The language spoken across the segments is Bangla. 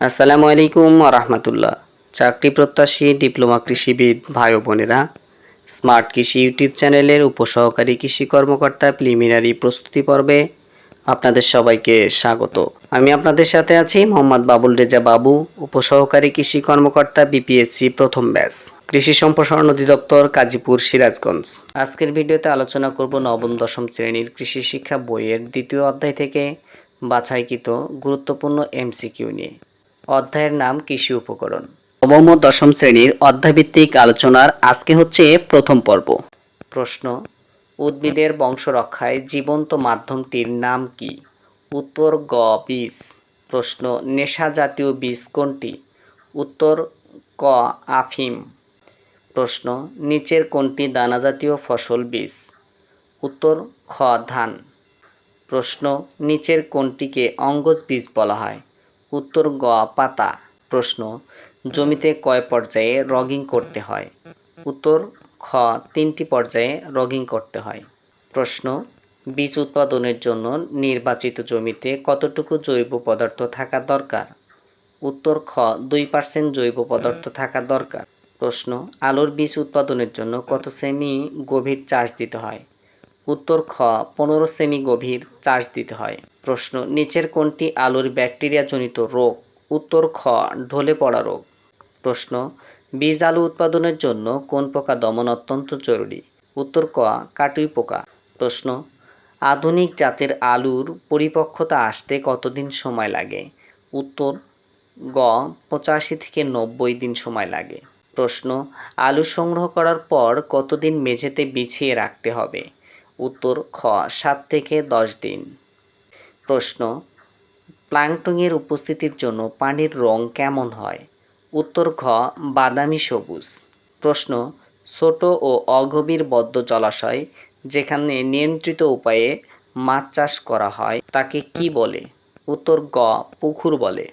আসসালামু আলাইকুম রহমতুল্লাহ। চাকরি প্রত্যাশী ডিপ্লোমা কৃষিবিদ ভাই বোনেরা, স্মার্ট কৃষি ইউটিউব চ্যানেলের উপসহকারী কৃষি কর্মকর্তা প্রিলিমিনারি প্রস্তুতি পর্বে আপনাদের সবাইকে স্বাগত। আমি আপনাদের সাথে আছি মোহাম্মদ বাবুল রেজা বাবু, উপসহকারী কৃষি কর্মকর্তা বিপিএসসি প্রথম ব্যাচ, কৃষি সম্প্রসারণ অধিদপ্তর কাজীপুর সিরাজগঞ্জ। আজকের ভিডিওতে আলোচনা করব নবম, দশম শ্রেণির কৃষি শিক্ষা বইয়ের দ্বিতীয় অধ্যায় থেকে বাছাইকৃত গুরুত্বপূর্ণ এমসিকিউ নিয়ে। অধ্যায়ের নাম কৃষি উপকরণ। নবম দশম শ্রেণির অধ্যায়ভিত্তিক আলোচনার আজকে হচ্ছে প্রথম পর্ব। প্রশ্ন, উদ্ভিদের বংশ রক্ষায় জীবন্ত মাধ্যমটির নাম কি? উত্তর, গ, বীজ। প্রশ্ন, নেশা জাতীয় বীজ কোনটি? উত্তর, ক, আফিম। প্রশ্ন, নিচের কোনটি দানাজাতীয় ফসল বীজ? উত্তর, খ, ধান। প্রশ্ন, নিচের কোনটিকে অঙ্গজ বীজ বলা হয়? উত্তর গ পাতা। প্রশ্ন, জমিতে কয় পর্যায়ে রগিং করতে হয়? উত্তর, খ, তিনটি পর্যায়ে রগিং করতে হয়। প্রশ্ন, বীজ উৎপাদনের জন্য নির্বাচিত জমিতে কতটুকু জৈব পদার্থ থাকা দরকার? উত্তর, খ, দুই পার্সেন্ট জৈব পদার্থ থাকা দরকার। প্রশ্ন, আলুর বীজ উৎপাদনের জন্য কত সেমি গভীর চাষ দিতে হয়? উত্তর খ, পনেরো সেমি গভীর চাষ দিতে হয়। প্রশ্ন, নিচের কোনটি আলুর ব্যাকটেরিয়াজনিত রোগ? উত্তর খ, ঢলে পড়া রোগ। প্রশ্ন, বীজ আলু উৎপাদনের জন্য কোন পোকা দমন অত্যন্ত জরুরি? উত্তর ক, কাটুই পোকা। প্রশ্ন, আধুনিক জাতের আলুর পরিপক্কতা আসতে কতদিন সময় লাগে? উত্তর, গ, পঁচাশি থেকে নব্বই দিন সময় লাগে। প্রশ্ন, আলু সংগ্রহ করার পর কতদিন মেঝেতে বিছিয়ে রাখতে হবে? উত্তর খ, সাত থেকে দশ দিন। প্রশ্ন প্লাংটনের উপস্থিতির জন্য পানির রং কেমন হয়? উত্তর খ, বাদামি সবুজ। প্রশ্ন, ছোট ও অগভীর বদ্ধ জলাশয় যেখানে নিয়ন্ত্রিত উপায়ে মাছ চাষ করা হয়, তাকে কি বলে? উত্তর গ, পুকুর বলে।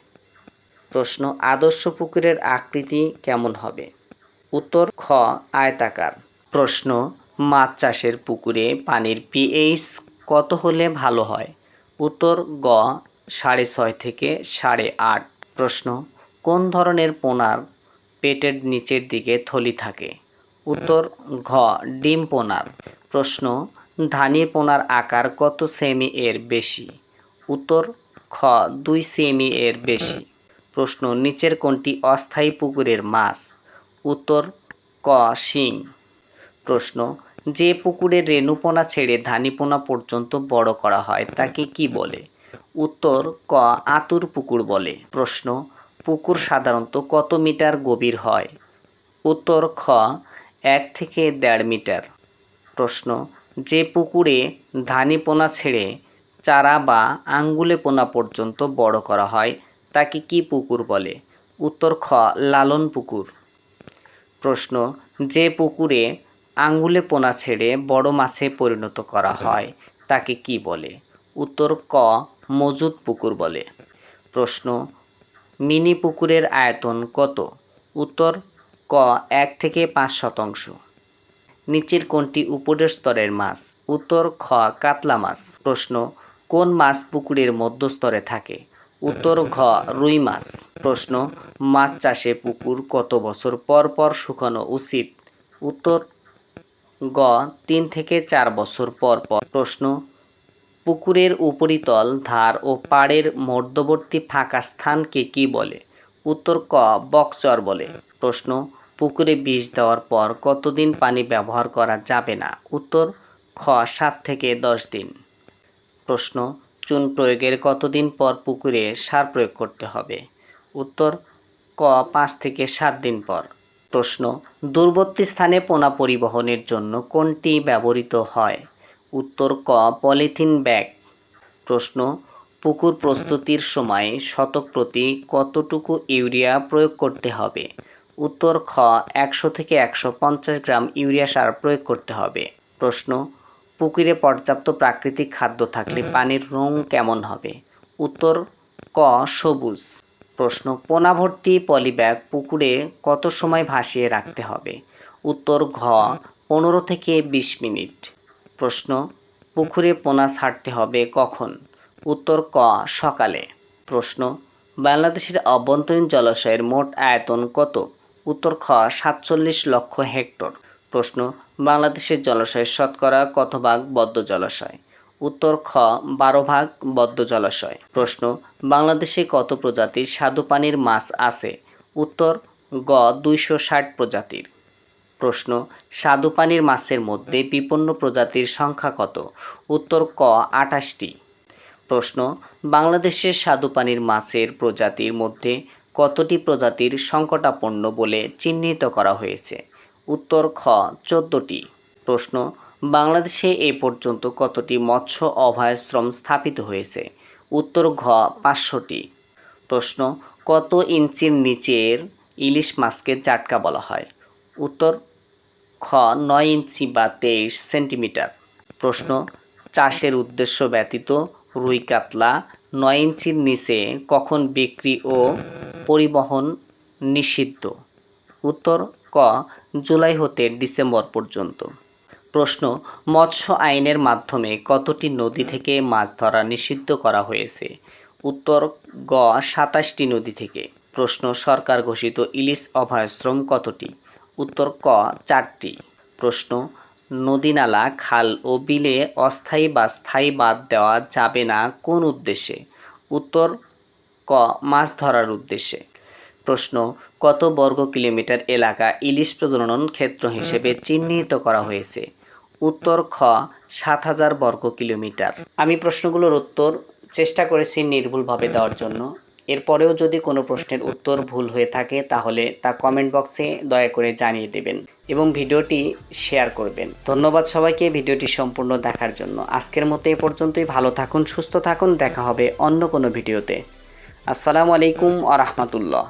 প্রশ্ন, আদর্শ পুকুরের আকৃতি কেমন হবে? উত্তর খ, আয়তাকার। প্রশ্ন মাছ চাষের পুকুরে পানির পিএইচ কত হলে ভালো হয়? উত্তর গ, সাড়ে ছয় থেকে সাড়ে আট প্রশ্ন। কোন ধরনের পোনার পেটের নিচের দিকে থলি থাকে? উত্তর ঘ, ডিম পোনার প্রশ্ন, ধানি পোনার আকার কত সেমি এর বেশি? উত্তর খ, দুই সেমি এর বেশি। প্রশ্ন, নিচের কোনটি অস্থায়ী পুকুরের মাছ? উত্তর ক, শিং। প্রশ্ন যে পুকুরে রেণুপোনা ছেড়ে ধানিপোনা পর্যন্ত বড় করা হয়, তাকে কি বলে? উত্তর, ক, আতুর পুকুর বলে। প্রশ্ন, পুকুর সাধারণত কত মিটার গভীর হয়? উত্তর, খ, এক থেকে দেড় মিটার। প্রশ্ন, যে পুকুরে ধানি পোনা ছেড়ে চারা বা আঙ্গুলে পোনা পর্যন্ত বড় করা হয়, তাকে কি পুকুর বলে? উত্তর, খ, লালন পুকুর। প্রশ্ন, যে পুকুরে আঙ্গুলে পোনা ছেড়ে বড় মাছে পরিণত করা হয় তাকে কি বলে? উত্তর ক মজুদ পুকুর বলে। প্রশ্ন মিনি পুকুরের আয়তন কত? উত্তর ক এক থেকে পাঁচ শতাংশ। নিচের কোনটি উপরের স্তরের মাছ উত্তর খ কাতলা মাছ। প্রশ্ন কোন মাছ পুকুরের মধ্যস্তরে থাকে? উত্তর ঘ রুই মাছ। প্রশ্ন মাছ চাষে পুকুর কত বছর পর পর শুকানো উচিত? উত্তর গ, তিন থেকে চার বছর পর পর। প্রশ্ন, পুকুরের উপরিতল, ধার ও পাড়ের মধ্যবর্তী ফাঁকা স্থানকে কি বলে? উত্তর, ক, বক্সর বলে। প্রশ্ন, পুকুরে বিষ দেওয়ার পর কতদিন পানি ব্যবহার করা যাবে না? উত্তর, খ, সাত থেকে দশ দিন। প্রশ্ন, চুন প্রয়োগের কতদিন পর পুকুরে সার প্রয়োগ করতে হবে? উত্তর, ক, পাঁচ থেকে সাত দিন পর। প্রশ্ন, দূরবর্তী স্থানে পোনা পরিবহনের জন্য কোনটি ব্যবহৃত হয়? উত্তর, ক, পলিথিন ব্যাগ। প্রশ্ন, পুকুর প্রস্তুতির সময় শতক প্রতি কতটুকু ইউরিয়া প্রয়োগ করতে হবে? উত্তর, খ, একশো থেকে একশো পঞ্চাশ গ্রাম ইউরিয়া সার প্রয়োগ করতে হবে। প্রশ্ন, পুকুরে পর্যাপ্ত প্রাকৃতিক খাদ্য থাকলে পানির রং কেমন হবে? উত্তর, ক, সবুজ। প্রশ্ন, পোনা ভর্তি পলিব্যাগ পুকুরে কত সময় ভাসিয়ে রাখতে হবে? উত্তর, ঘ, পনেরো থেকে বিশ মিনিট। প্রশ্ন, পুকুরে পোনা ছাড়তে হবে কখন? উত্তর, ক, সকালে। প্রশ্ন, বাংলাদেশের অভ্যন্তরীণ জলাশয়ের মোট আয়তন কত? উত্তর, খ, সাতচল্লিশ লক্ষ হেক্টর। প্রশ্ন, বাংলাদেশের জলাশয়ের শতকরা কত ভাগ বদ্ধ জলাশয়? উত্তর খ, বারো ভাগ বদ্ধ জলাশয়। প্রশ্ন, বাংলাদেশে কত প্রজাতির স্বাদু পানির মাছ আছে? উত্তর, গ, দুইশো ষাট প্রজাতির। প্রশ্ন, স্বাদু পানির মাছের মধ্যে বিপন্ন প্রজাতির সংখ্যা কত? উত্তর, ক, আঠাশটি। প্রশ্ন বাংলাদেশের স্বাদু পানির মাছের প্রজাতির মধ্যে কতটি প্রজাতির সংকটাপন্ন বলে চিহ্নিত করা হয়েছে? উত্তর, খ, চোদ্দটি। প্রশ্ন বাংলাদেশে এ পর্যন্ত কতটি মৎস্য অভয়াশ্রম স্থাপিত হয়েছে? উত্তর ঘ, পাঁচশোটি। প্রশ্ন, কত ইঞ্চির নিচের ইলিশ মাছকে জাটকা বলা হয়? উত্তর, খ, নয় ইঞ্চি বা তেইশ সেন্টিমিটার। প্রশ্ন, চাষের উদ্দেশ্য ব্যতীত রুই কাতলা নয় ইঞ্চির নিচে কখন বিক্রি ও পরিবহন নিষিদ্ধ? উত্তর, ক, জুলাই হতে ডিসেম্বর পর্যন্ত। প্রশ্ন, মৎস্য আইনের মাধ্যমে কতটি নদী থেকে মাছ ধরা নিষিদ্ধ করা হয়েছে? উত্তর, গ, সাতাশটি নদী থেকে। প্রশ্ন, সরকার ঘোষিত ইলিশ অভয়াশ্রম কতটি? উত্তর, ক, চারটি। প্রশ্ন, নদীনালা, খাল ও বিলে অস্থায়ী বা স্থায়ী বাদ দেওয়া যাবে না কোন উদ্দেশ্যে? উত্তর, ক, মাছ ধরার উদ্দেশ্যে। প্রশ্ন, কত বর্গ কিলোমিটার এলাকা ইলিশ প্রজনন ক্ষেত্র হিসেবে চিহ্নিত করা হয়েছে? উত্তর খ, সাত হাজার বর্গ কিলোমিটার। আমি প্রশ্নগুলোর উত্তর চেষ্টা করেছি নির্ভুলভাবে দেওয়ার জন্য। এরপরেও যদি কোনো প্রশ্নের উত্তর ভুল হয়ে থাকে, তাহলে তা কমেন্ট বক্সে দয়া করে জানিয়ে দেবেন এবং ভিডিওটি শেয়ার করবেন। ধন্যবাদ সবাইকে ভিডিওটি সম্পূর্ণ দেখার জন্য। আজকের মতো এ পর্যন্তই। ভালো থাকুন, সুস্থ থাকুন। দেখা হবে অন্য কোনো ভিডিওতে। আসসালামু আলাইকুম আ রহমতুল্লাহ।